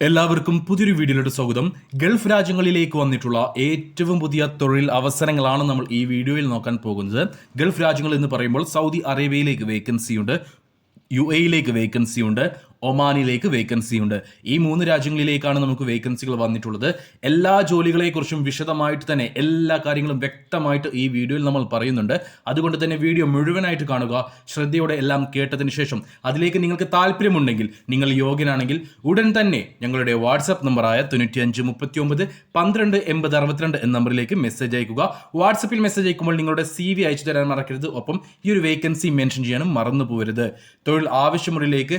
എല്ലാവർക്കും പുതിയൊരു വീഡിയോയിലോട്ട് സ്വാഗതം. ഗൾഫ് രാജ്യങ്ങളിലേക്ക് വന്നിട്ടുള്ള ഏറ്റവും പുതിയ തൊഴിൽ അവസരങ്ങളാണ് നമ്മൾ ഈ വീഡിയോയിൽ നോക്കാൻ പോകുന്നത്. ഗൾഫ് രാജ്യങ്ങൾ എന്ന് പറയുമ്പോൾ സൗദി അറേബ്യയിലേക്ക് വേക്കൻസി ഉണ്ട് യു എയിലേക്ക് വേക്കൻസി ഉണ്ട്. ഒമാനിലേക്ക് വേക്കൻസി ഉണ്ട്. ഈ മൂന്ന് രാജ്യങ്ങളിലേക്കാണ് നമുക്ക് വേക്കൻസികൾ വന്നിട്ടുള്ളത്. എല്ലാ ജോലികളെക്കുറിച്ചും വിശദമായിട്ട് തന്നെ എല്ലാ കാര്യങ്ങളും വ്യക്തമായിട്ട് ഈ വീഡിയോയിൽ നമ്മൾ പറയുന്നുണ്ട്. അതുകൊണ്ട് തന്നെ വീഡിയോ മുഴുവനായിട്ട് കാണുക. ശ്രദ്ധയോടെ എല്ലാം കേട്ടതിന് ശേഷം അതിലേക്ക് നിങ്ങൾക്ക് താല്പര്യമുണ്ടെങ്കിൽ നിങ്ങൾ യോഗ്യനാണെങ്കിൽ ഉടൻ തന്നെ ഞങ്ങളുടെ വാട്സപ്പ് നമ്പറായ തൊണ്ണൂറ്റി അഞ്ച് മുപ്പത്തി ഒമ്പത് പന്ത്രണ്ട് എൺപത് അറുപത്തിരണ്ട് എന്ന നമ്പറിലേക്ക് മെസ്സേജ് അയക്കുക. വാട്സപ്പിൽ മെസ്സേജ് അയക്കുമ്പോൾ നിങ്ങളുടെ സി വി അയച്ചു തരാൻ മറക്കരുത്. ഒപ്പം ഈ ഒരു വേക്കൻസി മെൻഷൻ ചെയ്യാനും മറന്നു പോകരുത് തൊഴിൽ ആവശ്യമുള്ളവരിലേക്ക്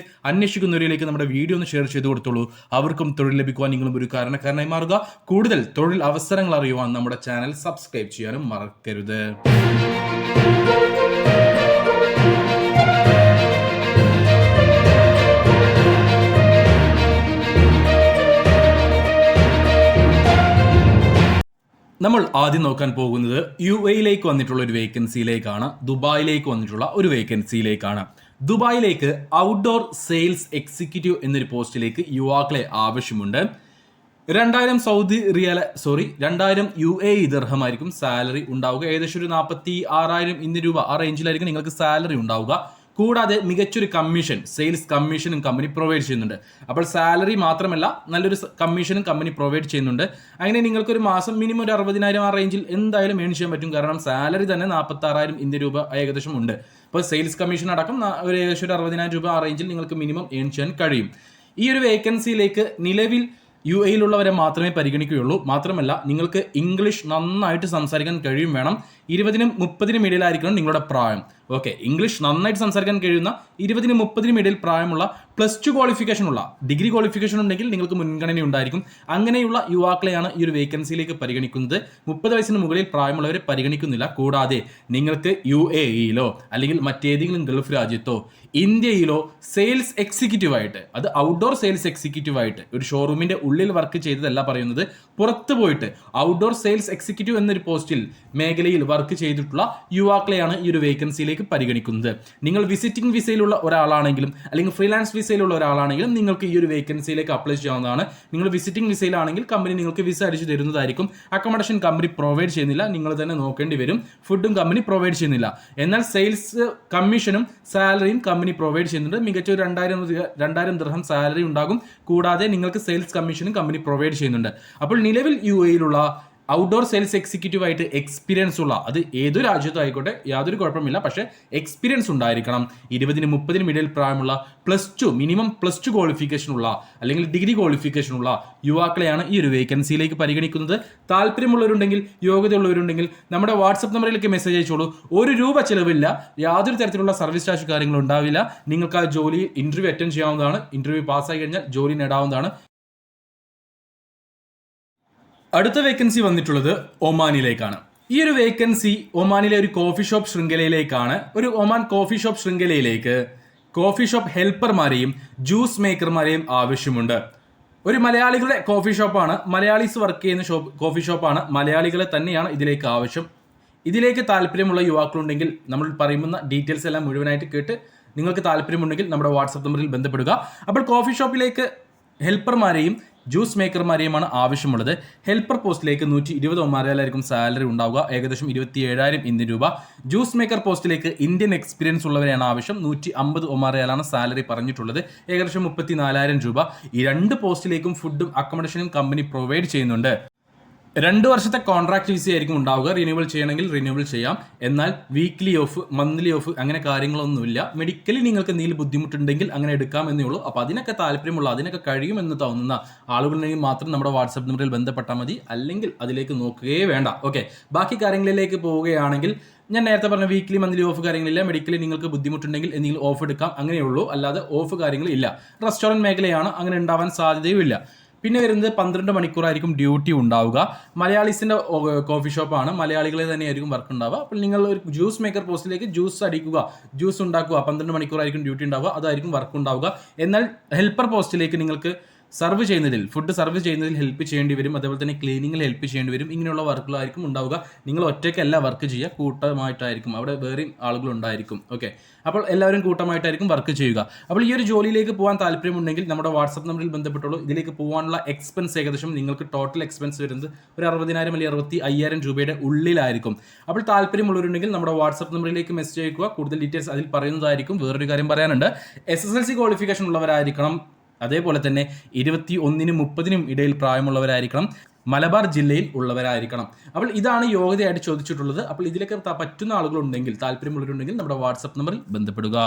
അന്വേഷിക്കുന്നവരിലേക്ക് നമ്മുടെ വീഡിയോ ഒന്ന് ഷെയർ ചെയ്ത് കൊടുത്തോളൂ. അവർക്കും തൊഴിൽ ലഭിക്കുവാൻ നിങ്ങളും ഒരു കാരണക്കാരനായി മാറുക. കൂടുതൽ തൊഴിൽ അവസരങ്ങൾ അറിയുവാൻ നമ്മുടെ ചാനൽ സബ്സ്ക്രൈബ് ചെയ്യാനും മറക്കരുത്. നമ്മൾ ആദ്യം നോക്കാൻ പോകുന്നത് യു എയിലേക്ക് വന്നിട്ടുള്ള ഒരു വേക്കൻസിയിലേക്കാണ് ദുബായിലേക്ക് വന്നിട്ടുള്ള ഒരു വേക്കൻസിയിലേക്കാണ് ദുബായിലേക്ക് ഔട്ട്ഡോർ സെയിൽസ് എക്സിക്യൂട്ടീവ് എന്നൊരു പോസ്റ്റിലേക്ക് യുവാക്കളെ ആവശ്യമുണ്ട്. രണ്ടായിരം സൗദി റിയൽ സോറി രണ്ടായിരം യു എ ദർഹമായിരിക്കും സാലറി ഉണ്ടാവുക. ഏകദേശം ഒരു നാൽപ്പത്തി ആറായിരം ഇന്ത്യൻ രൂപ ആ റേഞ്ചിലായിരിക്കും നിങ്ങൾക്ക് സാലറി ഉണ്ടാവുക. കൂടാതെ മികച്ചൊരു കമ്മീഷൻ സെയിൽസ് കമ്മീഷനും കമ്പനി പ്രൊവൈഡ് ചെയ്യുന്നുണ്ട്. അപ്പോൾ സാലറി മാത്രമല്ല നല്ലൊരു കമ്മീഷനും കമ്പനി പ്രൊവൈഡ് ചെയ്യുന്നുണ്ട്. അങ്ങനെ നിങ്ങൾക്കൊരു മാസം മിനിമം ഒരു അറുപതിനായിരം ആ റേഞ്ചിൽ എന്തായാലും ഏൺ ചെയ്യാൻ പറ്റും. കാരണം സാലറി തന്നെ നാൽപ്പത്തി ആറായിരം ഇന്ത്യൻ രൂപ ഏകദേശം ഉണ്ട്. അപ്പോൾ സെയിൽസ് കമ്മീഷൻ അടക്കം ഒരു ഏകദേശം ഒരു അറുപതിനായിരം രൂപ ആ റേഞ്ചിൽ നിങ്ങൾക്ക് മിനിമം ഏൺ ചെയ്യാൻ കഴിയും. ഈ ഒരു വേക്കൻസിയിലേക്ക് നിലവിൽ യു എയിലുള്ളവരെ മാത്രമേ പരിഗണിക്കുകയുള്ളൂ. മാത്രമല്ല നിങ്ങൾക്ക് ഇംഗ്ലീഷ് നന്നായിട്ട് സംസാരിക്കാൻ കഴിയും വേണം. ഇരുപതിനും മുപ്പതിനും ഇടയിലായിരിക്കണം നിങ്ങളുടെ പ്രായം. ഓക്കെ ഇംഗ്ലീഷ് നന്നായിട്ട് സംസാരിക്കാൻ കഴിയുന്ന ഇരുപതിനും മുപ്പതിനും ഇടയിൽ പ്രായമുള്ള പ്ലസ് ടു ക്വാളിഫിക്കേഷൻ ഉള്ള ഡിഗ്രി ക്വാളിഫിക്കേഷൻ ഉണ്ടെങ്കിൽ നിങ്ങൾക്ക് മുൻഗണന ഉണ്ടായിരിക്കും. അങ്ങനെയുള്ള യുവാക്കളെയാണ് ഈ ഒരു വേക്കൻസിയിലേക്ക് പരിഗണിക്കുന്നത്. മുപ്പത് വയസ്സിന് മുകളിൽ പ്രായമുള്ളവരെ പരിഗണിക്കുന്നില്ല. കൂടാതെ നിങ്ങൾക്ക് യു എ ഇയിലോ അല്ലെങ്കിൽ മറ്റേതെങ്കിലും ഗൾഫ് രാജ്യത്തോ ഇന്ത്യയിലോ സെയിൽസ് എക്സിക്യൂട്ടീവ് ആയിട്ട് അത് ഔട്ട്ഡോർ സെയിൽസ് എക്സിക്യൂട്ടീവ് ആയിട്ട് ഒരു ഷോറൂമിന്റെ ഉള്ളിൽ വർക്ക് ചെയ്തതല്ല പറയുന്നത്. പുറത്ത് പോയിട്ട് ഔട്ട്ഡോർ സെയിൽസ് എക്സിക്യൂട്ടീവ് എന്നൊരു പോസ്റ്റിൽ മേഖലയിൽ വർക്ക് ചെയ്തിട്ടുള്ള യുവാക്കളെയാണ് ഈ ഒരു വേക്കൻസിയിലേക്ക് പരിഗണിക്കുന്നത്. നിങ്ങൾ വിസിറ്റിംഗ് വിസയിലുള്ള ഒരാളാണെങ്കിലും അല്ലെങ്കിൽ ഫ്രീലാൻസ് വിസയിലുള്ള ഒരാളാണെങ്കിലും നിങ്ങൾക്ക് ഈ ഒരു വേക്കൻസിയിലേക്ക് അപ്ലൈ ചെയ്യാവുന്നതാണ്. നിങ്ങൾ വിസിറ്റിംഗ് വിസയിലാണെങ്കിൽ കമ്പനി നിങ്ങൾക്ക് വിസ അടിച്ചു തരുന്നതായിരിക്കും. അക്കോമഡേഷൻ കമ്പനി പ്രൊവൈഡ് ചെയ്യുന്നില്ല. നിങ്ങൾ തന്നെ നോക്കേണ്ടി വരും. ഫുഡും കമ്പനി പ്രൊവൈഡ് ചെയ്യുന്നില്ല. എന്നാൽ സെയിൽസ് കമ്മീഷനും സാലറിയും കമ്പനി പ്രൊവൈഡ് ചെയ്യുന്നുണ്ട്. മികച്ച ഒരു രണ്ടായിരം രണ്ടായിരം ദർഹം സാലറി ഉണ്ടാകും. കൂടാതെ നിങ്ങൾക്ക് സെയിൽസ് കമ്മീഷനും കമ്പനി പ്രൊവൈഡ് ചെയ്യുന്നുണ്ട്. അപ്പോൾ നിലവിൽ യു എയിലുള്ള ഔട്ട്ഡോർ സെയിൽസ് എക്സിക്യൂട്ടീവ് ആയിട്ട് എക്സ്പീരിയൻസ് ഉള്ള അത് ഏതൊരു രാജ്യത്തും ആയിക്കോട്ടെ യാതൊരു കുഴപ്പമില്ല പക്ഷെ എക്സ്പീരിയൻസ് ഉണ്ടായിരിക്കണം. ഇരുപതിനും മുപ്പതിനും ഇടയിൽ പ്രായമുള്ള plus two minimum plus two qualification ഉള്ള അല്ലെങ്കിൽ ഡിഗ്രി ക്വാളിഫിക്കേഷൻ ഉള്ള യുവാക്കളെയാണ് ഈ ഒരു വേക്കൻസിയിലേക്ക് പരിഗണിക്കുന്നത്. താല്പര്യമുള്ളവരുണ്ടെങ്കിൽ യോഗ്യതയുള്ളവരുണ്ടെങ്കിൽ നമ്മുടെ വാട്സപ്പ് നമ്പറിലേക്ക് മെസ്സേജ് അയച്ചോളൂ. ഒരു രൂപ ചിലവില്ല യാതൊരു തരത്തിലുള്ള സർവീസ് ചാർജ് കാര്യങ്ങളും ഉണ്ടാവില്ല. നിങ്ങൾക്ക് ആ ജോലി ഇന്റർവ്യൂ അറ്റൻഡ് ചെയ്യാവുന്നതാണ്. ഇന്റർവ്യൂ പാസ്സായി കഴിഞ്ഞാൽ ജോലി നേടാവുന്നതാണ്. അടുത്ത വേക്കൻസി വന്നിട്ടുള്ളത് ഒമാനിലേക്കാണ്. ഈ ഒരു വേക്കൻസി ഒമാനിലെ ഒരു കോഫി ഷോപ്പ് ശൃംഖലയിലേക്കാണ്. ഒരു ഒമാൻ കോഫി ഷോപ്പ് ശൃംഖലയിലേക്ക് കോഫി ഷോപ്പ് ഹെൽപ്പർമാരെയും ജ്യൂസ് മേക്കർമാരെയും ആവശ്യമുണ്ട്. ഒരു മലയാളികളുടെ കോഫി ഷോപ്പാണ് മലയാളീസ് വർക്ക് ചെയ്യുന്ന ഷോപ്പ് കോഫി ഷോപ്പാണ് മലയാളികളെ തന്നെയാണ് ഇതിലേക്ക് ആവശ്യം. ഇതിലേക്ക് താല്പര്യമുള്ള യുവാക്കളുണ്ടെങ്കിൽ നമ്മൾ പറയുന്ന ഡീറ്റെയിൽസ് എല്ലാം മുഴുവനായിട്ട് കേട്ട് നിങ്ങൾക്ക് താല്പര്യമുണ്ടെങ്കിൽ നമ്മുടെ വാട്സപ്പ് നമ്പറിൽ ബന്ധപ്പെടുക. അപ്പോൾ കോഫി ഷോപ്പിലേക്ക് ഹെൽപ്പർമാരെയും ജ്യൂസ് മേക്കർമാരെയുമാണ് ആവശ്യമുള്ളത്. ഹെൽപ്പർ പോസ്റ്റിലേക്ക് നൂറ്റി ഇരുപത് ഒമാരയിലായിരിക്കും സാലറി ഉണ്ടാവുക. ഏകദേശം ഇരുപത്തി ഏഴായിരം ഇന്ത്യൻ രൂപ. ജ്യൂസ് മേക്കർ പോസ്റ്റിലേക്ക് ഇന്ത്യൻ എക്സ്പീരിയൻസ് ഉള്ളവരെയാണ് ആവശ്യം. നൂറ്റി അമ്പത് ഒമാരയിലാണ് സാലറി പറഞ്ഞിട്ടുള്ളത്. ഏകദേശം മുപ്പത്തി നാലായിരം രൂപ. ഈ രണ്ട് പോസ്റ്റിലേക്കും ഫുഡും അക്കോമഡേഷനും കമ്പനി പ്രൊവൈഡ് ചെയ്യുന്നുണ്ട്. രണ്ട് വർഷത്തെ കോൺട്രാക്ട് വിസ ആയിരിക്കും ഉണ്ടാവുക. റിന്യൂവൽ ചെയ്യണമെങ്കിൽ റിന്യൂവൽ ചെയ്യാം. എന്നാൽ വീക്ക്ലി ഓഫ് മന്ത്ലി ഓഫ് അങ്ങനെ കാര്യങ്ങളൊന്നുമില്ല. മെഡിക്കലി നിങ്ങൾക്ക് എന്തെങ്കിലും ബുദ്ധിമുട്ടുണ്ടെങ്കിൽ അങ്ങനെ എടുക്കാം എന്നേ ഉള്ളൂ. അപ്പോൾ അതിനൊക്കെ താല്പര്യമുള്ള അതിനൊക്കെ കഴിയുമെന്ന് തോന്നുന്ന ആളുകളുണ്ടെങ്കിൽ മാത്രം നമ്മുടെ വാട്സാപ്പ് നമ്പറിൽ ബന്ധപ്പെട്ടാൽ മതി. അല്ലെങ്കിൽ അതിലേക്ക് നോക്കുകയേ വേണ്ട. ഓക്കെ ബാക്കി കാര്യങ്ങളിലേക്ക് പോവുകയാണെങ്കിൽ ഞാൻ നേരത്തെ പറഞ്ഞ വീക്ക്ലി മന്ത്ലി ഓഫ് കാര്യങ്ങളില്ല. മെഡിക്കലി നിങ്ങൾക്ക് ബുദ്ധിമുട്ടുണ്ടെങ്കിൽ എന്തെങ്കിലും ഓഫ് എടുക്കാം. അങ്ങനെയുള്ളൂ അല്ലാതെ ഓഫ് കാര്യങ്ങളില്ല റെസ്റ്റോറന്റ് മേഖലയാണ്. അങ്ങനെ ഉണ്ടാവാൻ സാധ്യതയുമില്ല. പിന്നെ വരുന്നത് പന്ത്രണ്ട് മണിക്കൂറായിരിക്കും ഡ്യൂട്ടി ഉണ്ടാവുക. മലയാളീസിന്റെ കോഫി ഷോപ്പാണ് മലയാളികളെ തന്നെ ആയിരിക്കും വർക്ക് ഉണ്ടാവുക. അപ്പോൾ നിങ്ങൾ ഒരു ജ്യൂസ് മേക്കർ പോസ്റ്റിലേക്ക് ജ്യൂസ് അടിക്കുക ജ്യൂസ് ഉണ്ടാക്കുക പന്ത്രണ്ട് മണിക്കൂറായിരിക്കും ഡ്യൂട്ടി ഉണ്ടാവുക അതായിരിക്കും വർക്ക് ഉണ്ടാവുക. എന്നാൽ ഹെൽപ്പർ പോസ്റ്റിലേക്ക് നിങ്ങൾക്ക് സർവ് ചെയ്യുന്നതിൽ ഫുഡ് സർവ് ചെയ്യുന്നതിൽ ഹെൽപ്പ് ചെയ്യേണ്ടി വരും അതേപോലെ തന്നെ ക്ലീനിങ്ങിൽ ഹെൽപ്പ് ചെയ്യേണ്ടി വരും ഇങ്ങനെയുള്ള വർക്കുകളായിരിക്കും ഉണ്ടാവുക. നിങ്ങൾ ഒറ്റയ്ക്കല്ല വർക്ക് ചെയ്യുക കൂട്ടമായിട്ടായിരിക്കും. അവിടെ വേറെയും ആളുകളുണ്ടായിരിക്കും ഓക്കെ അപ്പോൾ എല്ലാവരും കൂട്ടമായിട്ടായിരിക്കും വർക്ക് ചെയ്യുക. അപ്പോൾ ഈ ഒരു ജോലിയിലേക്ക് പോകാൻ താല്പര്യമുണ്ടെങ്കിൽ നമ്മുടെ വാട്സപ്പ് നമ്പറിൽ ബന്ധപ്പെട്ടുള്ളൂ. ഇതിലേക്ക് പോകാനുള്ള എക്സ്പെൻസ് ഏകദേശം നിങ്ങൾക്ക് ടോട്ടൽ എക്സ്പെൻസ് വരുന്നത് ഒരു അറുപതിനായിരം അല്ലെങ്കിൽ അറുപത്തി അയ്യായിരം രൂപയുടെ ഉള്ളിലായിരിക്കും. അപ്പോൾ താല്പര്യമുള്ളവരുണ്ടെങ്കിൽ നമ്മുടെ വാട്സപ്പ് നമ്പറിലേക്ക് മെസ്സേജ് അയക്കുക. കൂടുതൽ ഡീറ്റെയിൽസ് അതിൽ പറയുന്നതായിരിക്കും. വേറൊരു കാര്യം പറയാനുണ്ട്. S S L C qualification ഉള്ളവരായിരിക്കണം. അതേപോലെ തന്നെ ഇരുപത്തി ഒന്നിനും മുപ്പതിനും ഇടയിൽ പ്രായമുള്ളവരായിരിക്കണം. മലബാർ ജില്ലയിൽ ഉള്ളവരായിരിക്കണം. അപ്പോൾ ഇതാണ് യോഗ്യതയായിട്ട് ചോദിച്ചിട്ടുള്ളത്. അപ്പോൾ ഇതിലൊക്കെ പറ്റുന്ന ആളുകളുണ്ടെങ്കിൽ താല്പര്യമുള്ളവരുണ്ടെങ്കിൽ നമ്മുടെ വാട്സപ്പ് നമ്പറിൽ ബന്ധപ്പെടുക.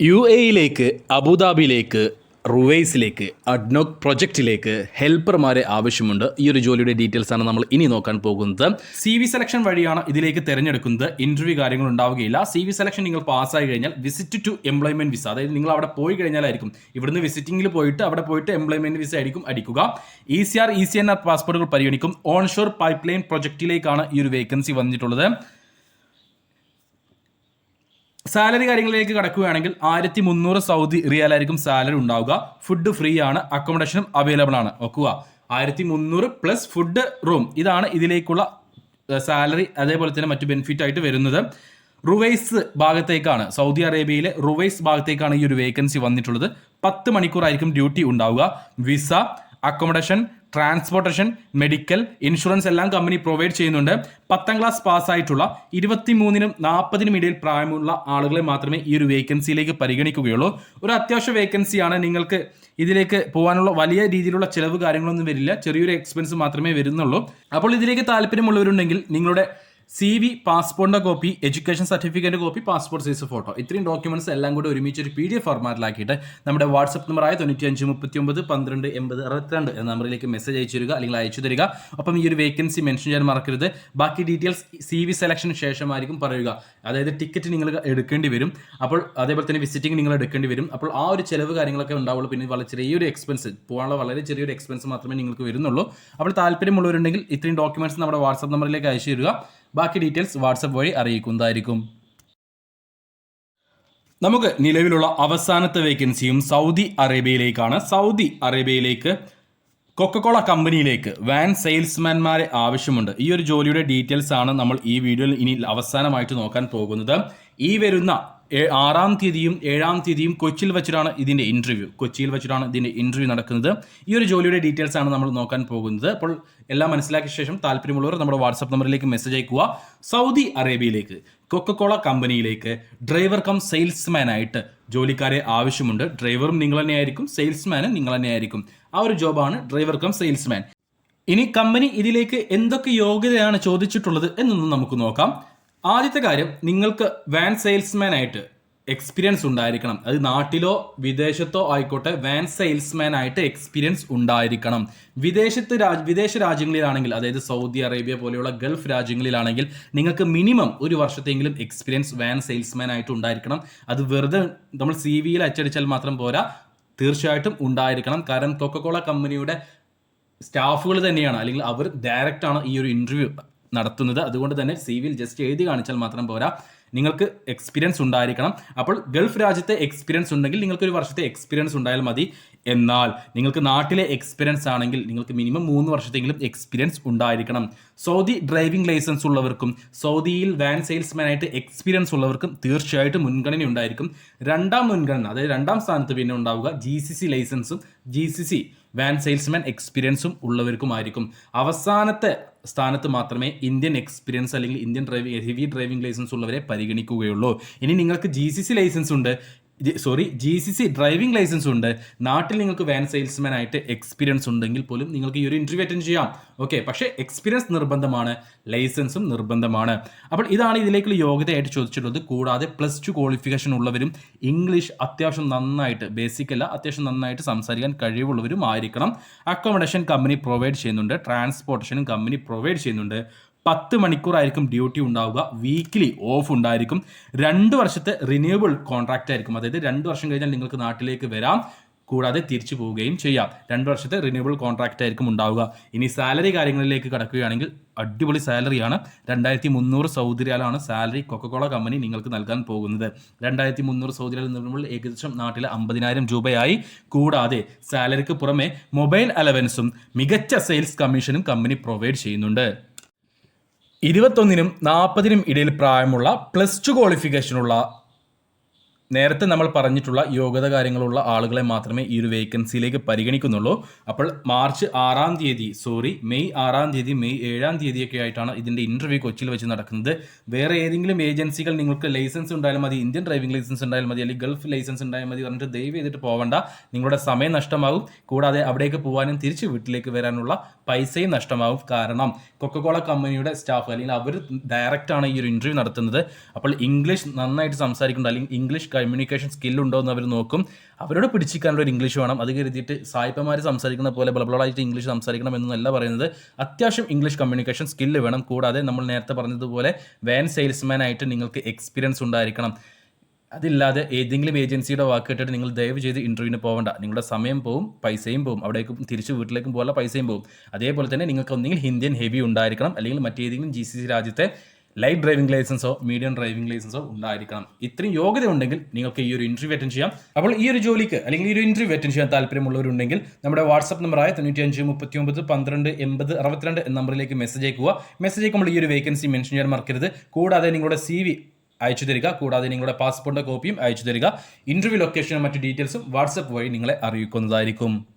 യു എയിലേക്ക് അബുദാബിയിലേക്ക് റുവൈസിലേക്ക് അഡ്നോക് പ്രൊജക്റ്റിലേക്ക് ഹെൽപ്പർമാരെ ആവശ്യമുണ്ട്. ഈ ഒരു ജോലിയുടെ ഡീറ്റെയിൽസ് ആണ് നമ്മൾ ഇനി നോക്കാൻ പോകുന്നത്. സി വി സെലക്ഷൻ വഴിയാണ് ഇതിലേക്ക് തിരഞ്ഞെടുക്കുന്നത്. ഇന്റർവ്യൂ കാര്യങ്ങൾ ഉണ്ടാവുകയില്ല. സി വി സെലക്ഷൻ നിങ്ങൾ പാസ്സായി കഴിഞ്ഞാൽ വിസിറ്റ് ടു എംപ്ലോയ്മെന്റ് വിസ അതായത് നിങ്ങൾ അവിടെ പോയി കഴിഞ്ഞാലായിരിക്കും. ഇവിടുന്ന് വിസിറ്റിംഗിൽ പോയിട്ട് അവിടെ പോയിട്ട് എംപ്ലോയ്മെന്റ് വിസ ആയിരിക്കും അടിക്കുക. E C R E C N R പാസ്പോർട്ടുകൾ പരിഗണിക്കും. ഓൺഷോർ പൈപ്പ് ലൈൻ പ്രൊജക്റ്റിലേക്കാണ് ഈ ഒരു വേക്കൻസി വന്നിട്ടുള്ളത്. സാലറി കാര്യങ്ങളിലേക്ക് കടക്കുകയാണെങ്കിൽ ആയിരത്തി മുന്നൂറ് സൗദി റിയാലായിരിക്കും സാലറി ഉണ്ടാവുക. ഫുഡ് ഫ്രീ ആണ് അക്കോമഡേഷനും അവൈലബിൾ ആണ്. നോക്കുക ആയിരത്തി മുന്നൂറ് പ്ലസ് ഫുഡ് റൂം ഇതാണ് ഇതിലേക്കുള്ള സാലറി അതേപോലെ തന്നെ മറ്റു ബെനിഫിറ്റ് ആയിട്ട് വരുന്നത്. റുവൈസ് ഭാഗത്തേക്കാണ് സൗദി അറേബ്യയിലെ റുവൈസ് ഭാഗത്തേക്കാണ് ഈ ഒരു വേക്കൻസി വന്നിട്ടുള്ളത്. പത്ത് മണിക്കൂറായിരിക്കും ഡ്യൂട്ടി ഉണ്ടാവുക. Visa accommodation transportation medical insurance എല്ലാം കമ്പനി പ്രൊവൈഡ് ചെയ്യുന്നുണ്ട്. പത്താം ക്ലാസ് പാസ്സായിട്ടുള്ള ഇരുപത്തി മൂന്നിനും നാൽപ്പതിനും ഇടയിൽ പ്രായമുള്ള ആളുകളെ മാത്രമേ ഈ ഒരു വേക്കൻസിയിലേക്ക് പരിഗണിക്കുകയുള്ളൂ. ഒരു അത്യാവശ്യ വേക്കൻസിയാണ് നിങ്ങൾക്ക് ഇതിലേക്ക് പോകാനുള്ള വലിയ രീതിയിലുള്ള ചിലവ് കാര്യങ്ങളൊന്നും വരില്ല. ചെറിയൊരു എക്സ്പെൻസ് മാത്രമേ വരുന്നുള്ളൂ. അപ്പോൾ ഇതിലേക്ക് താല്പര്യമുള്ളവരുണ്ടെങ്കിൽ നിങ്ങളുടെ C V പാസ്പോർട്ടിന്റെ copy education certificate copy passport size photo ഇത്രയും ഡോക്യുമെന്റ്സ് എല്ലാം കൂടി ഒരുമിച്ച് ഒരു പി ഡി എഫ് ഫോർമാറ്റിലാക്കിയിട്ട് നമ്മുടെ വാട്സപ്പ് നമ്പറായ തൊണ്ണൂറ്റി അഞ്ച് മുപ്പത്തി ഒമ്പത് പന്ത്രണ്ട് എൺപത് അറുപത്തിരണ്ട് എന്ന നമ്പറിലേക്ക് മെസ്സേജ് അയച്ചു തരിക അല്ലെങ്കിൽ അയച്ചു തരിക. ഒപ്പം ഈ ഒരു വേക്കൻസി മെൻഷൻ ചെയ്യാൻ മറക്കരുത്. ബാക്കി ഡീറ്റെയിൽസ് സി വി സെലക്ഷന് ശേഷമായിരിക്കും പറയുക. അതായത് ടിക്കറ്റ് നിങ്ങൾ എടുക്കേണ്ടി വരും. അപ്പോൾ അതേപോലെ തന്നെ വിസിറ്റിംഗ് നിങ്ങൾ എടുക്കേണ്ടി വരും. അപ്പോൾ ആ ഒരു ചെലവ് കാര്യങ്ങളൊക്കെ ഉണ്ടാവുള്ളൂ. പിന്നെ വളരെ ചെറിയൊരു എക്സ്പെൻസ് പോകാനുള്ള വളരെ ചെറിയൊരു എക്സ്പെൻസ് മാത്രമേ നിങ്ങൾക്ക് വരുന്നുള്ളൂ. അപ്പോൾ താല്പര്യമുള്ളവരുണ്ടെങ്കിൽ ഇത്രയും ഡോക്യുമെന്റ്സ് നമ്മുടെ വാട്സപ്പ് നമ്പറിലേക്ക് അയച്ചു തരിക. ബാക്കി ഡീറ്റെയിൽസ് വാട്സപ്പ് വഴി അറിയിക്കുന്നതായിരിക്കും. നമുക്ക് നിലവിലുള്ള അവസാനത്തെ വേക്കൻസിയും സൗദി അറേബ്യയിലേക്കാണ്. സൗദി അറേബ്യയിലേക്ക് കൊക്കക്കോള കമ്പനിയിലേക്ക് വാൻ സെയിൽസ്മാൻമാരെ ആവശ്യമുണ്ട്. ഈ ഒരു ജോലിയുടെ ഡീറ്റെയിൽസ് ആണ് നമ്മൾ ഈ വീഡിയോയിൽ ഇനി അവസാനമായിട്ട് നോക്കാൻ പോകുന്നത്. ഈ വരുന്ന ആറാം തീയതിയും ഏഴാം തീയതിയും കൊച്ചിയിൽ വെച്ചിട്ടാണ് ഇതിന്റെ ഇന്റർവ്യൂ കൊച്ചിയിൽ വെച്ചിട്ടാണ് ഇതിന്റെ ഇന്റർവ്യൂ നടക്കുന്നത്. ഈ ഒരു ജോലിയുടെ ഡീറ്റെയിൽസ് ആണ് നമ്മൾ നോക്കാൻ പോകുന്നത്. അപ്പോൾ എല്ലാം മനസ്സിലാക്കിയ ശേഷം താല്പര്യമുള്ളവർ നമ്മുടെ വാട്സപ്പ് നമ്പറിലേക്ക് മെസ്സേജ് അയക്കുക. സൗദി അറേബ്യയിലേക്ക് കൊക്കക്കോള കമ്പനിയിലേക്ക് ഡ്രൈവർ കം സെയിൽസ്മാൻ ആയിട്ട് ജോലിക്കാരെ ആവശ്യമുണ്ട്. ഡ്രൈവറും നിങ്ങൾ തന്നെയായിരിക്കും സെയിൽസ്മാനും നിങ്ങൾ തന്നെയായിരിക്കും ആ ഒരു ജോബാണ് ഡ്രൈവർ കം സെയിൽസ്മാൻ ഇനി കമ്പനി ഇതിലേക്ക് എന്തൊക്കെ യോഗ്യതയാണ് ചോദിച്ചിട്ടുള്ളത് എന്നൊന്നും നമുക്ക് നോക്കാം. ആദ്യത്തെ കാര്യം നിങ്ങൾക്ക് വാൻ സെയിൽസ്മാൻ ആയിട്ട് എക്സ്പീരിയൻസ് ഉണ്ടായിരിക്കണം. അത് നാട്ടിലോ വിദേശത്തോ ആയിക്കോട്ടെ വാൻ സെയിൽസ്മാൻ ആയിട്ട് എക്സ്പീരിയൻസ് ഉണ്ടായിരിക്കണം. വിദേശത്ത് രാജ് വിദേശ രാജ്യങ്ങളിലാണെങ്കിൽ അതായത് സൗദി അറേബ്യ പോലെയുള്ള ഗൾഫ് രാജ്യങ്ങളിലാണെങ്കിൽ നിങ്ങൾക്ക് മിനിമം ഒരു വർഷത്തെങ്കിലും എക്സ്പീരിയൻസ് വാൻ സെയിൽസ്മാൻ ആയിട്ട് ഉണ്ടായിരിക്കണം. അത് വെറുതെ നമ്മൾ സി വിയിൽ അച്ചടിച്ചാൽ മാത്രം പോരാ. തീർച്ചയായിട്ടും ഉണ്ടായിരിക്കണം. കാരണം കൊക്കക്കോള കമ്പനിയുടെ സ്റ്റാഫുകൾ തന്നെയാണ്. അല്ലെങ്കിൽ അവർ ഡയറക്റ്റ് ആണ് ഈ ഒരു ഇന്റർവ്യൂ നടത്തുന്നത്. അതുകൊണ്ട് തന്നെ സി വിയിൽ ജസ്റ്റ് എഴുതി കാണിച്ചാൽ മാത്രം പോരാ. നിങ്ങൾക്ക് എക്സ്പീരിയൻസ് ഉണ്ടായിരിക്കണം. അപ്പോൾ ഗൾഫ് രാജ്യത്തെ എക്സ്പീരിയൻസ് ഉണ്ടെങ്കിൽ നിങ്ങൾക്ക് ഒരു വർഷത്തെ എക്സ്പീരിയൻസ് ഉണ്ടായാൽ മതി. എന്നാൽ നിങ്ങൾക്ക് നാട്ടിലെ എക്സ്പീരിയൻസ് ആണെങ്കിൽ നിങ്ങൾക്ക് മിനിമം മൂന്ന് വർഷത്തെങ്കിലും എക്സ്പീരിയൻസ് ഉണ്ടായിരിക്കണം. സൗദി ഡ്രൈവിംഗ് ലൈസൻസ് ഉള്ളവർക്കും സൗദിയിൽ വാൻ സെയിൽസ്മാനായിട്ട് എക്സ്പീരിയൻസ് ഉള്ളവർക്കും തീർച്ചയായിട്ടും മുൻഗണന ഉണ്ടായിരിക്കും. രണ്ടാം മുൻഗണന അതായത് രണ്ടാം സ്ഥാനത്ത് പിന്നെ ഉണ്ടാവുക ജി സി സി ലൈസൻസും G C C van salesman എക്സ്പീരിയൻസും ഉള്ളവർക്കുമായിരിക്കും. അവസാനത്തെ സ്ഥാനത്ത് മാത്രമേ ഇന്ത്യൻ എക്സ്പീരിയൻസ് അല്ലെങ്കിൽ Indian driving heavy driving licence ഉള്ളവരെ പരിഗണിക്കുകയുള്ളൂ. ഇനി നിങ്ങൾക്ക് ജി സി സി ലൈസൻസ് ഉണ്ട്. Sorry G C C driving licence ഉണ്ട്. നാട്ടിൽ നിങ്ങൾക്ക് വാൻ സെയിൽസ്മാൻ ആയിട്ട് എക്സ്പീരിയൻസ് ഉണ്ടെങ്കിൽ പോലും നിങ്ങൾക്ക് ഈ ഒരു ഇന്റർവ്യൂ അറ്റൻഡ് ചെയ്യാം. ഓക്കെ പക്ഷേ എക്സ്പീരിയൻസ് നിർബന്ധമാണ് ലൈസൻസും നിർബന്ധമാണ്. അപ്പോൾ ഇതാണ് ഇതിലേക്കുള്ള യോഗ്യതയായിട്ട് ചോദിച്ചിട്ടുള്ളത്. കൂടാതെ പ്ലസ് ടു ക്വാളിഫിക്കേഷൻ ഉള്ളവരും ഇംഗ്ലീഷ് അത്യാവശ്യം നന്നായിട്ട് ബേസിക് അല്ല അത്യാവശ്യം നന്നായിട്ട് സംസാരിക്കാൻ കഴിവുള്ളവരും ആയിരിക്കണം അക്കോമഡേഷൻ കമ്പനി പ്രൊവൈഡ് ചെയ്യുന്നുണ്ട് ട്രാൻസ്പോർട്ടേഷനും കമ്പനി പ്രൊവൈഡ് ചെയ്യുന്നുണ്ട്. പത്ത് മണിക്കൂറായിരിക്കും ഡ്യൂട്ടി ഉണ്ടാവുക. വീക്കിലി ഓഫ് ഉണ്ടായിരിക്കും. രണ്ട് വർഷത്തെ റിന്യൂവബിൾ കോൺട്രാക്റ്റ് ആയിരിക്കും. അതായത് രണ്ട് വർഷം കഴിഞ്ഞാൽ നിങ്ങൾക്ക് നാട്ടിലേക്ക് വരാം. കൂടാതെ തിരിച്ചു പോവുകയും ചെയ്യാം. രണ്ട് വർഷത്തെ റിന്യൂവൽ കോൺട്രാക്റ്റ് ആയിരിക്കും ഉണ്ടാവുക. ഇനി സാലറി കാര്യങ്ങളിലേക്ക് കടക്കുകയാണെങ്കിൽ അടിപൊളി സാലറിയാണ് രണ്ടായിരത്തി മുന്നൂറ് സൗദി റിയാലാണ് സാലറി കൊക്കക്കോള കമ്പനി നിങ്ങൾക്ക് നൽകാൻ പോകുന്നത്. രണ്ടായിരത്തി മുന്നൂറ് സൗദി റിയാൽ എന്ന് പറയുമ്പോൾ ഏകദേശം നാട്ടിലെ അമ്പതിനായിരം രൂപയായി. കൂടാതെ സാലറിക്ക് പുറമെ മൊബൈൽ അലവൻസും മികച്ച സെയിൽസ് കമ്മീഷനും കമ്പനി പ്രൊവൈഡ് ചെയ്യുന്നുണ്ട്. ഇരുപത്തൊന്നിനും നാൽപ്പതിനും ഇടയിൽ പ്രായമുള്ള പ്ലസ് ടു ക്വാളിഫിക്കേഷനുള്ള നേരത്തെ നമ്മൾ പറഞ്ഞിട്ടുള്ള യോഗ്യത കാര്യങ്ങളുള്ള ആളുകളെ മാത്രമേ ഈ ഒരു വേക്കൻസിയിലേക്ക് പരിഗണിക്കുന്നുള്ളൂ. അപ്പോൾ മാർച്ച് ആറാം തീയതി സോറി മെയ് ആറാം തീയതി മെയ് ഏഴാം തീയതിയൊക്കെ ആയിട്ടാണ് ഇതിന്റെ ഇന്റർവ്യൂ കൊച്ചിയിൽ വെച്ച് നടക്കുന്നത്. വേറെ ഏതെങ്കിലും ഏജൻസികൾ നിങ്ങൾക്ക് ലൈസൻസ് ഉണ്ടായാലും മതി ഇന്ത്യൻ ഡ്രൈവിംഗ് ലൈസൻസ് ഉണ്ടായാലും മതി അല്ലെങ്കിൽ ഗൾഫ് ലൈസൻസ് ഉണ്ടായാൽ മതി പറഞ്ഞിട്ട് ദയവ് ചെയ്തിട്ട് പോകണ്ട. നിങ്ങളുടെ സമയം നഷ്ടമാകും കൂടാതെ അവിടേക്ക് പോകാനും തിരിച്ച് വീട്ടിലേക്ക് വരാനുള്ള പൈസയും നഷ്ടമാകും കാരണം കൊക്കകോള കമ്പനിയുടെ സ്റ്റാഫ് അല്ലെങ്കിൽ അവർ ഡയറക്റ്റാണ് ഈ ഒരു ഇന്റർവ്യൂ നടത്തുന്നത്. അപ്പോൾ ഇംഗ്ലീഷ് നന്നായിട്ട് സംസാരിക്കുന്നുണ്ട്. അല്ലെങ്കിൽ ഇംഗ്ലീഷ് കമ്മ്യൂണിക്കേഷൻ സ്കിൽ ഉണ്ടോ എന്ന് അവർ നോക്കും. അവരോട് പിടിച്ചിരിക്കാനുള്ള ഒരു ഇംഗ്ലീഷ് വേണം. അത് കരുതിയിട്ട് സായിപ്പന്മാർ സംസാരിക്കുന്ന പോലെ ബ്ലബ്ലായിട്ട് ഇംഗ്ലീഷ് സംസാരിക്കണം എന്നല്ല പറയുന്നത്. അത്യാവശ്യം ഇംഗ്ലീഷ് കമ്മ്യൂണിക്കേഷൻ സ്കില്ല് വേണം. കൂടാതെ നമ്മൾ നേരത്തെ പറഞ്ഞതുപോലെ വാൻ സെയിൽസ്മാൻ ആയിട്ട് നിങ്ങൾക്ക് എക്സ്പീരിയൻസ് ഉണ്ടായിരിക്കണം. അതില്ലാതെ ഏതെങ്കിലും ഏജൻസിയുടെ വാക്ക് കേട്ടിട്ട് നിങ്ങൾ ദയവ് ചെയ്ത് ഇന്റർവ്യൂവിന് പോകണ്ട നിങ്ങളുടെ സമയം പോവും പൈസയും പോവും. അവിടേക്കും തിരിച്ച് വീട്ടിലേക്കും പോകാനുള്ള പൈസയും പോവും. അതേപോലെ തന്നെ നിങ്ങൾക്ക് ഒന്നെങ്കിൽ ഹിന്ദിയൻ ഹെവി ഉണ്ടായിരിക്കണം. അല്ലെങ്കിൽ മറ്റേതെങ്കിലും ജി സി സി രാജ്യത്തെ ലൈറ്റ് ഡ്രൈവിംഗ് ലൈസൻസോ മീഡിയം ഡ്രൈവിംഗ് ലൈസൻസോ ഉണ്ടായിരിക്കണം. ഇത്രയും യോഗ്യത ഉണ്ടെങ്കിൽ നിങ്ങൾക്ക് ഈ ഒരു ഇന്റർവ്യൂ അറ്റൻഡ് ചെയ്യാം. അപ്പോൾ ഈ ഒരു ജോലിക്ക് അല്ലെങ്കിൽ ഈ ഒരു ഇന്റർവ്യൂ അറ്റൻഡ് ചെയ്യാൻ താല്പര്യമുള്ളവരുണ്ടെങ്കിൽ നമ്മുടെ വാട്സ്ആപ്പ് നമ്പറായ തൊണ്ണൂറ്റി അഞ്ച് മുപ്പത്തി ഒമ്പത് പന്ത്രണ്ട് എൺപത് അറുപത്തിരണ്ട് എന്ന നമ്പറിലേക്ക് മെസ്സേജ് അയക്കുക. മെസ്സേജ് അയക്കുമ്പോൾ ഈ ഒരു വേക്കൻസി മെൻഷൻ ചെയ്യാൻ മറക്കരുത്. കൂടാതെ നിങ്ങളുടെ സി വി അയച്ചു തരിക. കൂടാതെ നിങ്ങളുടെ പാസ്പോർട്ടിന്റെ കോപ്പിയും അയച്ചു തരിക. ഇന്റർവ്യൂ ലൊക്കേഷനും മറ്റു ഡീറ്റെയിൽസും വാട്സപ്പ് വഴി നിങ്ങളെ അറിയിക്കുന്നതായിരിക്കും.